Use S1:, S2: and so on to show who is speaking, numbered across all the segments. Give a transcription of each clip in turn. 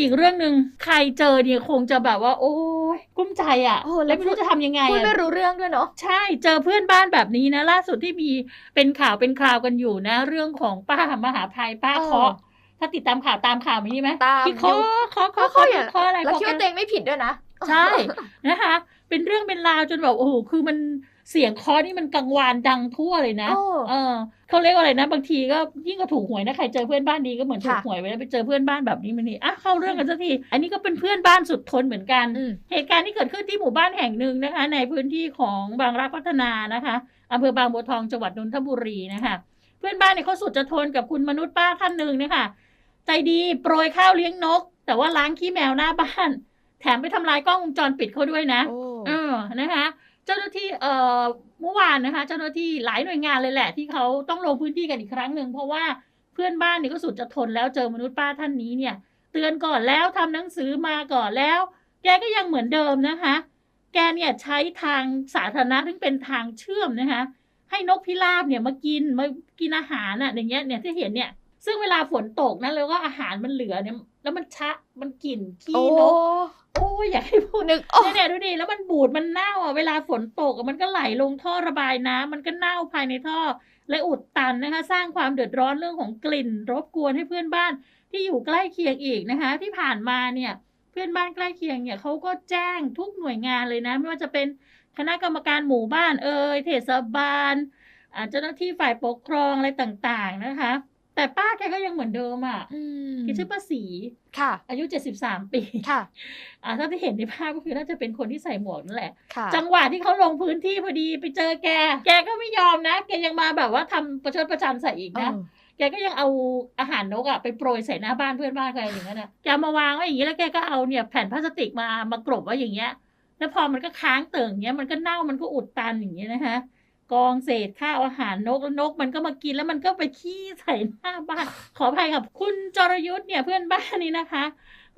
S1: มีอีกเรื่องหนึ่งใครเจอเนี่ยคงจะแบบว่า โอ้ยกุ้มใจอะ
S2: โอ้แล้
S1: แล้ววไม่รู้จะทำยังไง
S2: พูด
S1: อะ
S2: ไม่รู้เรื่องด้วยเนาะ
S1: ใช่เจอเพื่อนบ้านแบบนี้นะ ล่าสุดที่มีเป็นข่าวเป็นคราวกันอยู่นะ เรื่องของป้ามหาภัยป้า
S2: เออ
S1: เคาะถ้าติดตามข่าวตามข่าวมีไหม
S2: ตาม
S1: ที่เคาะ
S2: อยู่
S1: เคาะ
S2: ก็
S1: เคาะ
S2: เขา
S1: เคาะ
S2: อย่าง
S1: เคาะอะไร
S2: แล้ว
S1: เคาะ
S2: คิดว่าตัวเองไม่ผิดด้วยนะ
S1: ใช่ นะคะ เป็นเรื่องเป็นราวจนแบบโอ้โหคือมัน เสียงเคาะนี่มันกังวานดังทั่วเลยนะ
S2: โอ้
S1: เออเขาเรียกว่าอะไรนะ บางทีก็ยิ่งก็ถูกหวยนะ ใครเจอเพื่อนบ้านดีก็เหมือนถูก
S2: ค่ะ
S1: หวยไปแล้วไปเจอเพื่อนบ้านแบบนี้มันนี่อะเข้าเรื่องกันสักที อันนี้ก็เป็นเพื่อนบ้านสุดทนเหมือนกัน
S2: อืม
S1: เหตุการณ์ที่เกิดขึ้นที่หมู่บ้านแห่งหนึ่งนะคะ ในพื้นที่ของบางรักพัฒนานะคะอำเภอบางบัวทองจังหวัดนนทบุรีนะคะ เพื่อนบ้านเนี่ยเขาสุดจะทนกับคุณมนุษย์ป้าท่านหนึ่งเนี่ยค่ะใจดีโปรยข้าวเลี้ยงนก แต่ว่าล้างขี้แมวหน้าบ้าน แถมไปทำลายกล้องวงจรปิดเขาด้วยนะ
S2: โอ้
S1: เออนะคะเจ้าหน้าที่เอ่อเมื่อวานนะคะ เจ้าหน้าที่หลายหน่วยงานเลยแหละ ที่เขาต้องลงพื้นที่กันอีกครั้งหนึ่งเพราะว่าเพื่อนบ้านเนี่ยก็สุดจะทนแล้วเจอมนุษย์ป้าท่านนี้เนี่ย เตือนก่อนแล้วทำหนังสือมาก่อนแล้ว แกก็ยังเหมือนเดิมนะคะ แกเนี่ยใช้ทางสาธารณะซึ่งเป็นทางเชื่อมนะคะ ให้นกพิราบเนี่ยมากินมากินอาหารอะอย่างเงี้ยเนี่ยที่เห็นเนี่ยซึ่งเวลาฝนตกนะแล้วก็อาหารมันเหลือเนี่ยแล้วมันชะมันกลิ่นขี้นก อ้ยอยากให้พูด
S2: นึกโอ้
S1: เนี่ยเนี่ยดูดิแล้วมันบูดมันเน่าอะเวลาฝนตกอะมันก็ไหลลงท่อระบายน้ำมันก็เน่าภายในท่อ และอุดตันนะคะ สร้างความเดือดร้อนเรื่องของกลิ่น รบกวนให้เพื่อนบ้านที่อยู่ใกล้เคียงอีกนะคะ ที่ผ่านมาเนี่ย เพื่อนบ้านใกล้เคียงเนี่ยเขาก็แจ้งทุกหน่วยงานเลยนะ ไม่ว่าจะเป็นคณะกรรมการหมู่บ้านเอ่ยเทศบาลอ่าเจ้าหน้าที่ฝ่ายปกครองอะไรต่างๆนะคะ แต่ป้าแกก็ยังเหมือนเดิมอะ
S2: อืม
S1: แกชื่อป้าศรี
S2: ค่ะ
S1: อายุ73ปี
S2: ค่ะ
S1: อ่าถ้าที่เห็นในภาพก็คือน่าจะเป็นคนที่ใส่หมวกนั่นแหละ
S2: ค่ะ
S1: จังหวะที่เขาลงพื้นที่พอดีไปเจอแก แกก็ไม่ยอมนะ แกยังมาแบบว่าทำประชดประชันใส่อีก
S2: เอ
S1: นะ
S2: อ
S1: แกก็ยังเอาอาหารนกอะไปโปรยใส่หน้าบ้านเพื่อนบ้านแกอย่างนั้นนะแกเอามาวางไว้อย่างนี้แล้วแกก็เอาเนี่ยแผ่นพลาสติกมามากรบไว้อย่างเงี้ย แล้วพอมันก็ค้างเติ่งอย่างเงี้ยมันก็เน่ามันก็อุดตันอย่างเงี้ยนะคะ กองเศษข้าวอาหารนกแล้วนก มันก็มากินแล้วมันก็ไปขี้ใส่หน้าบ้าน ขออภัยครับคุณจรยุทธ์เนี่ยเพื่อนบ้านนี่นะคะ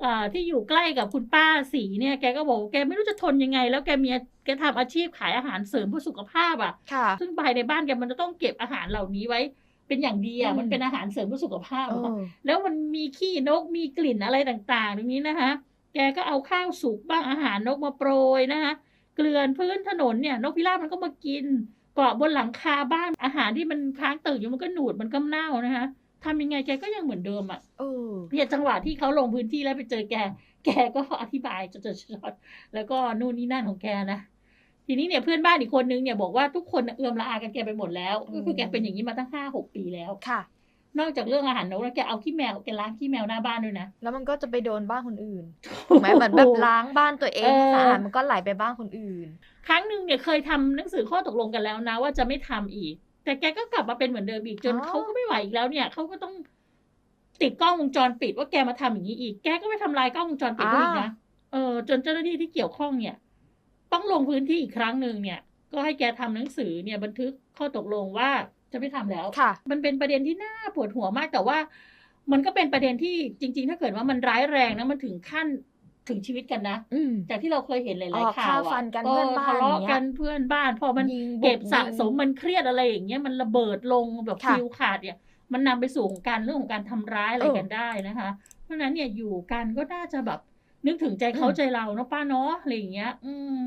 S1: เอ่อที่อยู่ใกล้กับคุณป้าสีเนี่ยแกก็บอกว่าแกไม่รู้จะทนยังไง แล้วแกมีแกทำอาชีพขายอาหารเสริมเพื่อสุขภาพอะ
S2: ค่ะ
S1: ซึ่งภายในบ้านแกมันจะต้องเก็บอาหารเหล่านี้ไว้ เป็นอย่างดีอะ
S2: อืม
S1: มันเป็นอาหารเสริมเพื่อสุขภาพ
S2: เอ
S1: อะ
S2: อ
S1: แล้วมันมีขี้นกมีกลิ่นอะไรต่างๆ ตรงนี้นะคะ แกก็เอาข้าวสุกบ้างอาหารนกมาโปรยนะคะเกลื่อนพื้นถนนเนี่ยนกพิราบมันก็มากิน เกาะบนหลังคาบ้านอาหารที่มันค้างเติ่งอยู่มันก็หนูดมันก็เน่านะคะทำยังไงแกก็ยังเหมือนเดิมอะ
S2: เออ
S1: เนี่ยจังหวะที่เขาลงพื้นที่แล้วไปเจอแก แกก็อธิบายจดๆๆแล้วก็นู่นนี่นั่นของแกนะทีนี้เนี่ยเพื่อนบ้านอีกคนนึงเนี่ยบอกว่าทุกคนน่ะเอื้อมละอากันแกไปหมดแล้วก็คือแกเป็นอย่างนี้มาตั้งห้าหกปีแล้ว
S2: ค่ะ
S1: นอกจากเรื่องอาหารนกแล้วแกเอาขี้แมวแกล้างขี้แมวหน้าบ้านด้วยนะ
S2: แล้วมันก็จะไปโดนบ้านคนอื่นถูกไหมเหมือนแบบล้างบ้านตัวเอง
S1: เออ
S2: สะอาดมันก็ไหลไปบ้านคนอื่น
S1: ครั้งหนึ่งเนี่ยเคยทำหนังสือข้อตกลงกันแล้วนะ ว่าจะไม่ทำอีก แต่แกก็กลับมาเป็นเหมือนเดิมอีกจน
S2: อ๋อ
S1: เขาก็ไม่ไหวอีกแล้วเนี่ยเขาก็ต้องติดกล้องวงจรปิดว่าแกมาทำอย่างนี้อีก แกก็ไปทำลายกล้องวงจรปิดเขาอีกนะ เออ จนเจ้าหน้าที่ที่เกี่ยวข้องเนี่ย ต้องลงพื้นที่อีกครั้งหนึ่งเนี่ย ก็ให้แกทำหนังสือเนี่ยบันทึกข้อตกลงว่า จะไม่ทำแล้ว
S2: ค่ะ
S1: มันเป็นประเด็นที่น่าปวดหัวมากแต่ว่า มันก็เป็นประเด็นที่จริง ๆ ถ้าเกิดว่ามันร้ายแรงนะมันถึงขั้นถึงชีวิตกันนะ
S2: อืม
S1: จากที่เราเคยเห็นห
S2: อ
S1: ลาย
S2: อก
S1: ๆข่าว
S2: ฆ่า
S1: อะ
S2: ฟันกัน
S1: เออ
S2: เพื่อนบ้าน
S1: ทะเลาะ
S2: อย่างเงี้ย
S1: กันเพื่อนบ้าน พอมัน
S2: ยิง
S1: เก็บ
S2: บุก
S1: สะ
S2: ยิง
S1: สมมันเครียดอะไรอย่างเงี้ยมันระเบิดลงแบบ
S2: ค่ะ
S1: ฟิวขาดเนี่ย มันนำไปสู่ของการเรื่องของการทำร้ายอะไร
S2: เออ
S1: กันได้นะคะ เพราะฉะนั้นเนี่ยอยู่กันก็น่าจะแบบนึกถึงใจเขา
S2: อืม
S1: ใจเราเนาะป้าเนาะอะไรอย่างเงี้ย อืม